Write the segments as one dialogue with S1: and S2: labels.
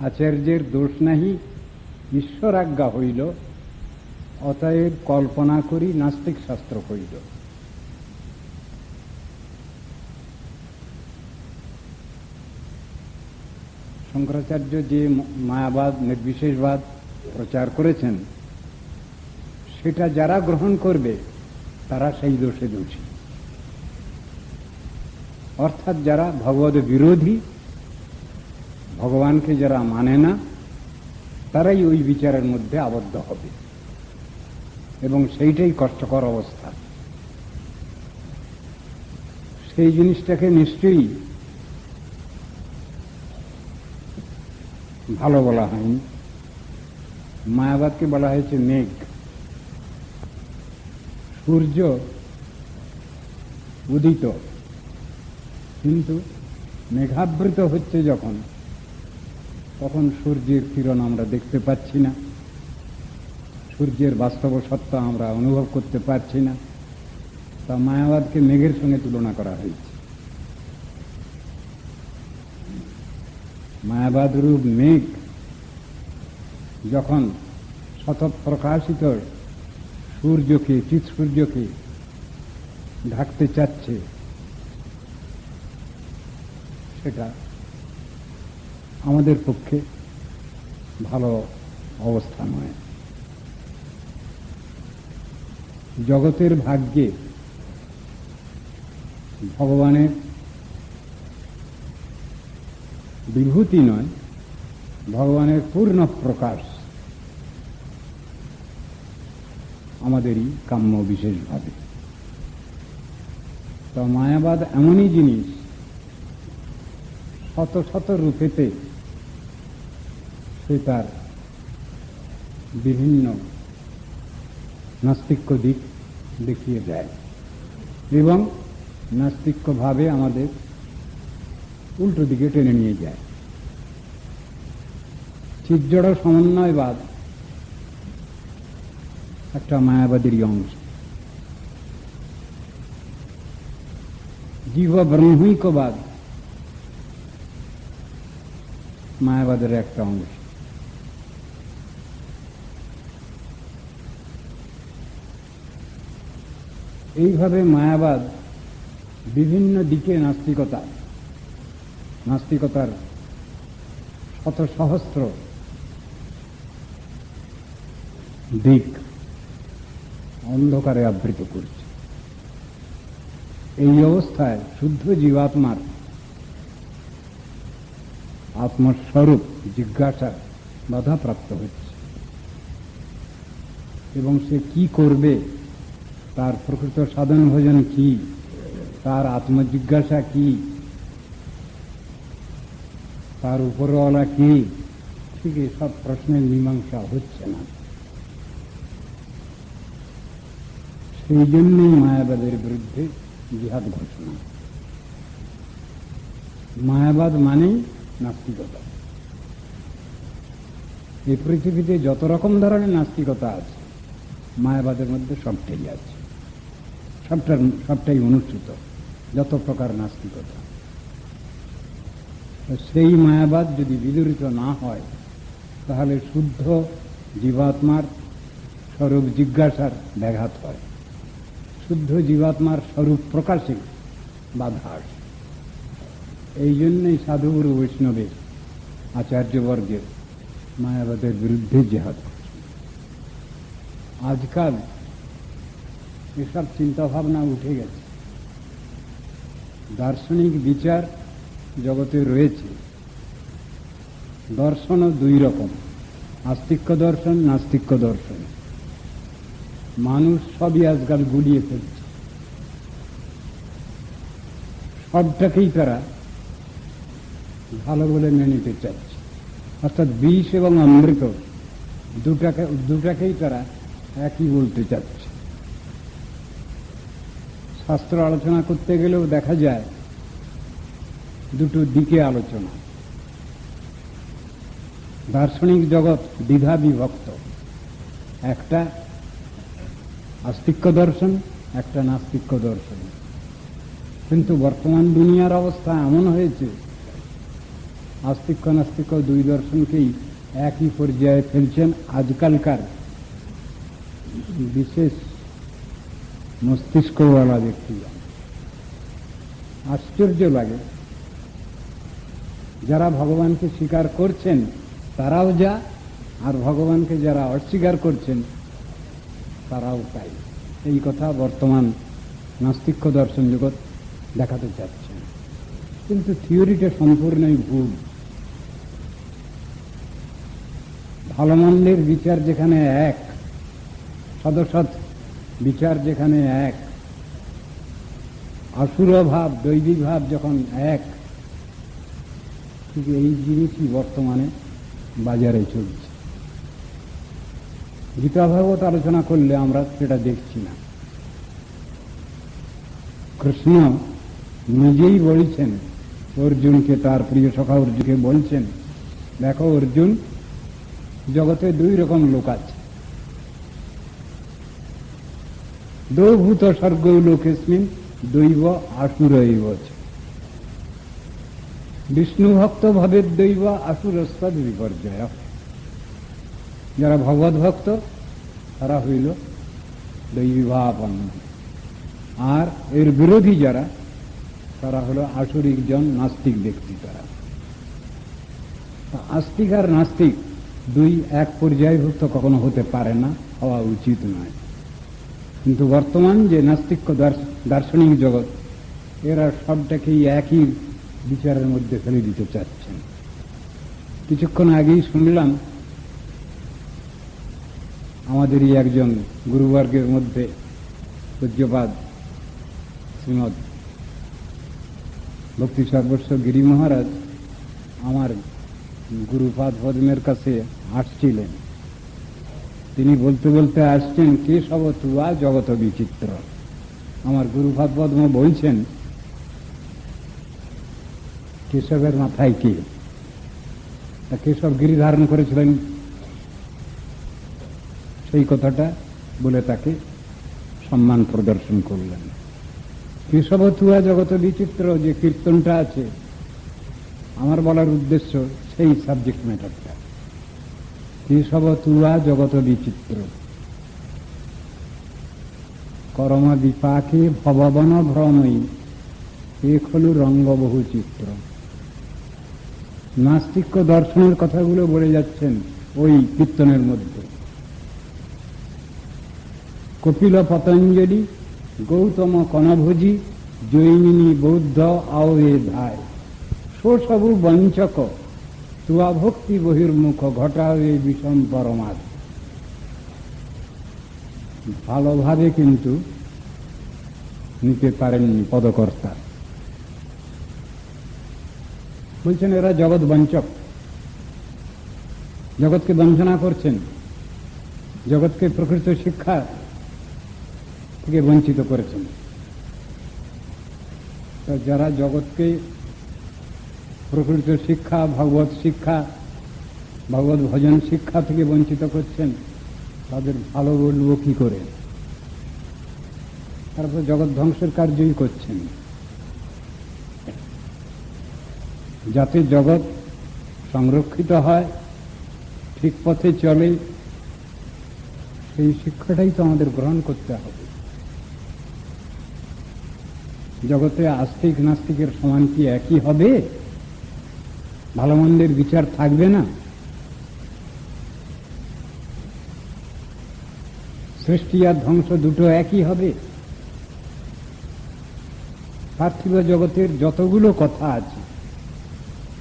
S1: আচার্যের দোষ নাহি ঈশ্বর আজ্ঞা হইল, অতএব কল্পনা করি নাস্তিক শাস্ত্র হইল। শঙ্করাচার্য যে মায়াবাদ, নির্বিশেষবাদ প্রচার করেছেন, সেটা যারা গ্রহণ করবে, তারা সেই দোষে দোষী। অর্থাৎ যারা ভগবত বিরোধী ভগবানকে যারা মানে না, তারাই ওই বিচারের মধ্যে আবদ্ধ হবে। এবং সেইটাই কষ্টকর অবস্থা। সেই জিনিসটাকে নিশ্চয়ই ভালো বলা হয়নি। মায়াবাদকে বলা হয়েছে মেঘ। সূর্য উদিত। কিন্তু মেঘাবৃত হচ্ছে যখন তখন সূর্যের কিরণ আমরা দেখতে পাচ্ছি না? সূর্যের বাস্তব সত্তা আমরা অনুভব করতে পারছি না। তা মায়াবাদকে মেঘের সঙ্গে তুলনা করা হয়েছে। মায়াবাদ রূপ মেঘ যখন শত প্রকাশিত সূর্যকে, চিৎ সূর্যকে ঢাকতে চাচ্ছে, সেটা আমাদের পক্ষে ভালো অবস্থা নয়। জগতের ভাগ্যে ভগবানের বিভূতি নয়, ভগবানের পূর্ণ প্রকাশ আমাদেরই কাম্য বিশেষভাবে। তো মায়াবাদ এমনই জিনিস, শত শত রূপেতে সে তার বিভিন্ন নাস্তিক্য দিক দেখিয়ে দেয় এবং নাস্তিক্যভাবে আমাদের উল্টো দিকে টেনে নিয়ে যায়। চিজ্জড় সমন্বয়বাদ একটা মায়াবাদীর অংশ। জীব ব্রহ্মিকবাদ মায়াবাদের একটা অংশ। এইভাবে মায়াবাদ বিভিন্ন দিকে নাস্তিকতা, নাস্তিকতার শত সহস্র দিক অন্ধকারে আবৃত করছে। এই অবস্থায় শুদ্ধ জীবাত্মার আত্মস্বরূপ জিজ্ঞাসা বাধাপ্রাপ্ত হচ্ছে। এবং সে কি করবে তার প্রকৃত সাধন ভোজন কি? তার আত্মজিজ্ঞাসা কি? তার উপরওয়ালা কি? ঠিক সব প্রশ্নের মীমাংসা হচ্ছে না। সেই জন্যই মায়াবাদের বিরুদ্ধে জিহাদ ঘোষণা। মায়াবাদ মানেই নাস্তিকতা। এই পৃথিবীতে যত রকম ধরনের নাস্তিকতা আছে, মায়াবাদের মধ্যে সবটাই আছে। সবটার, সবটাই অনুষ্ঠিত, যত প্রকার নাস্তিকতা। সেই মায়াবাদ যদি বিদরিত না হয়, তাহলে শুদ্ধ জীবাত্মার স্বরূপ জিজ্ঞাসার ব্যাঘাত হয়। শুদ্ধ জীবাত্মার স্বরূপ প্রকাশে বাধা আসে। এই জন্যই সাধুগুরু বৈষ্ণবের আচার্যবর্গের মায়াবাদের বিরুদ্ধে জেহাদ করছে আজকাল এসব চিন্তাভাবনা উঠে গেছে। দার্শনিক বিচার জগতে রয়েছে। দর্শনও দুই রকম, আস্তিক্য দর্শন, নাস্তিক্য দর্শন। মানুষ সবই আজকাল গুলিয়ে ফেলছে। সবটাকেই তারা ভালো বলে মেনে নিতে চাচ্ছে। অর্থাৎ বিষ এবং অমৃত দুটাকে, দুটাকেই তারা একই বলতে চাচ্ছে। শাস্ত্র আলোচনা করতে গেলেও দেখা যায় দুটো দিকে আলোচনা। দার্শনিক জগৎ দ্বিধা বিভক্ত। একটা আস্তিক্য দর্শন, একটা নাস্তিক্য দর্শন। কিন্তু বর্তমান দুনিয়ার অবস্থা এমন হয়েছে, আস্তিক্য নাস্তিক্য দুই দর্শনকেই একই পর্যায়ে ফেলছেন আজকালকার বিশেষ মস্তিষ্কওয়ালা ব্যক্তি আশ্চর্য লাগে। যারা ভগবানকে স্বীকার করছেন, তারাও যা, আর ভগবানকে যারা অস্বীকার করছেন, তারাও তাই। এই কথা বর্তমান নাস্তিক্য দর্শন জগৎ দেখাতে চাচ্ছেন কিন্তু থিওরিটা সম্পূর্ণই ভুল। ভালো মন্দের বিচার যেখানে এক, সদসৎ বিচার যেখানে এক ভাব দৈবিক ভাব যখন এক, ঠিক এই জিনিসই বর্তমানে বাজারে চলছে। গীতা ভাগবত আলোচনা করলে আমরা সেটা দেখছি না। কৃষ্ণ নিজেই বলছেন, অর্জুনকে, তার প্রিয় সখা অর্জুনকে বলছেন, দেখো অর্জুন, জগতে দুই রকম লোক আছে। দৌভূত স্বর্গ লোকেস্মিন দৈব আসুর বিষ্ণু ভক্ত ভবের দৈব আসুরস্তদ বিপর্যয়। যারা ভগবত ভক্ত তারা হইল দৈবাপন্ন আর এর বিরোধী যারা, তারা হলো আসরিক জন নাস্তিক ব্যক্তি তারা। আস্তিক আর নাস্তিক দুই এক পর্যায়ভুক্ত কখনো হতে পারে না, হওয়া উচিত নয়। কিন্তু বর্তমান যে নাস্তিক্য দার্শনিক জগৎ, এরা সবটাকেই একই বিচারের মধ্যে ফেলে দিতে চাচ্ছেন। কিছুক্ষণ আগেই শুনলাম, আমাদেরই একজন গুরুবর্গের মধ্যে পূজ্যপাদ শ্রীমদ ভক্তি সর্বস্ব গিরি মহারাজ আমার গুরুপাদ পদ্মের কাছে আসছিলেন। তিনি বলতে বলতে আসছেন, কে সব তুয়া জগত বিচিত্র? আমার গুরুপাদ পদ্ম বলছেন, কেশবের মাথায় কে? কেশব গিরি ধারণ করেছিলেন। সেই কথাটা বলে তাকে সম্মান প্রদর্শন করলেন। কেশব তুয়া জগত বিচিত্র যে কীর্তনটা আছে, আমার বলার উদ্দেশ্য সেই সাবজেক্ট ম্যাটারটা কেশব তুয়া জগত বিচিত্র করম বিপাকে ভববন ভ্রমই এক হল রঙ্গ বহু চিত্র নাস্তিক্য দর্শনের কথাগুলো বলে যাচ্ছেন ওই কীর্তনের মধ্যে। কপিল পতঞ্জলি, গৌতম কণভোজি জৈমিনী বৌদ্ধ আও এ ধায় সো সবু বঞ্চক তুয়া ভক্তি বহির্মুখ ঘটাবে বিষম পরমাদ ভালোভাবে কিন্তু নিতে পারেননি পদকর্তা। বলছেন, এরা জগৎ বঞ্চক। জগৎকে বঞ্চনা করছেন। জগৎকে প্রকৃত শিক্ষা থেকে বঞ্চিত করেছেন। যারা জগৎকে প্রকৃত শিক্ষা, ভগবত শিক্ষা, ভগবত ভজন শিক্ষা থেকে বঞ্চিত করছেন, তাদের ভালো বলব কি করে? তারপর জগৎ ধ্বংসের কার্যই করছেন। যাতে জগৎ সংরক্ষিত হয়, ঠিক পথে চলে, সেই শিক্ষাটাই তো আমাদের গ্রহণ করতে হবে। জগতে আস্তিক নাস্তিকের সমান কি একই হবে? ভালো মন্দের বিচার থাকবে না? সৃষ্টি আর ধ্বংস দুটো একই হবে। পার্থিব জগতের যতগুলো কথা আছে,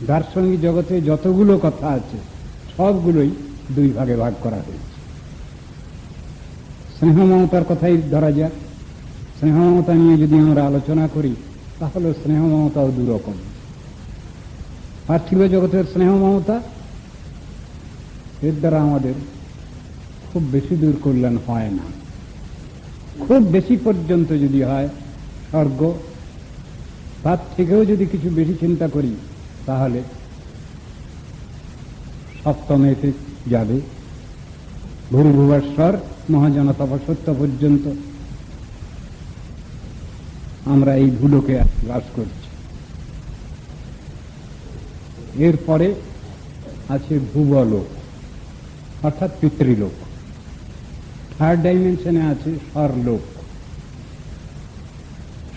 S1: দার্শনিক জগতে যতগুলো কথা আছে, সবগুলোই দুই ভাগে ভাগ করা হয়েছে। স্নেহ মমতার কথাই ধরা যাক। স্নেহ মমতা নিয়ে যদি আমরা আলোচনা করি, তাহলে স্নেহ মমতাও দুরকম। পার্থিব জগতের স্নেহ মমতা, এর দ্বারা আমাদের খুব বেশি দূর কল্যাণ হয় না। খুব বেশি পর্যন্ত যদি হয়, স্বর্গ, তার থেকেও যদি কিছু বেশি চিন্তা করি, তাহলে সপ্তমেতে যাবে ভুরু ভুবস্বর মহাজন সত্য পর্যন্ত। আমরা এই ভুলোকে বাস করছি। এরপরে আছে ভুবলোক অর্থাৎ পিতৃলোক থার্ড ডাইমেনশনে আছে স্বরলোক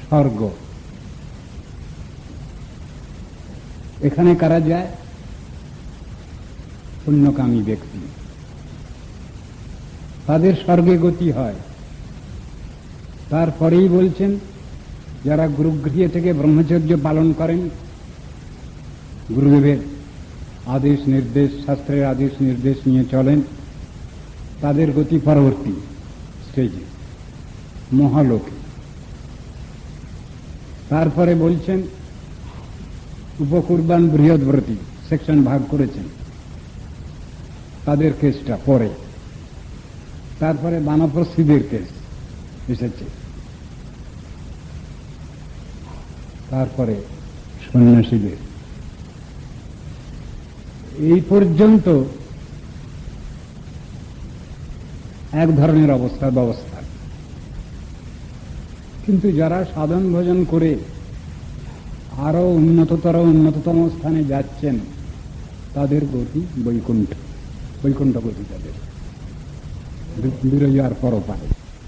S1: স্বর্গ। এখানে কারা যায়? পুণ্যকামী ব্যক্তি। তাদের স্বর্গে গতি হয়। তারপরেই বলছেন, যারা গুরুগৃহে থেকে ব্রহ্মচর্য পালন করেন গুরুদেবের আদেশ নির্দেশ, শাস্ত্রের আদেশ নির্দেশ নিয়ে চলেন। তাদের গতি পরবর্তী স্টেজে মহালোকে। তারপরে বলছেন, উপকুরবান বৃহৎব্রতী সেকশন ভাগ করেছেন। তাদের কেসটা পরে। তারপরে বানপ্রস্থিদের কেস এসেছে। তারপরে সন্ন্যাসীদের। এই পর্যন্ত এক ধরনের অবস্থা, ব্যবস্থা। কিন্তু যারা সাধন ভোজন করে আরও উন্নততর, উন্নততম স্থানে যাচ্ছেন, তাদের গতি বৈকুণ্ঠ বৈকুণ্ঠ গতি তাদের বিরজার পরপারে।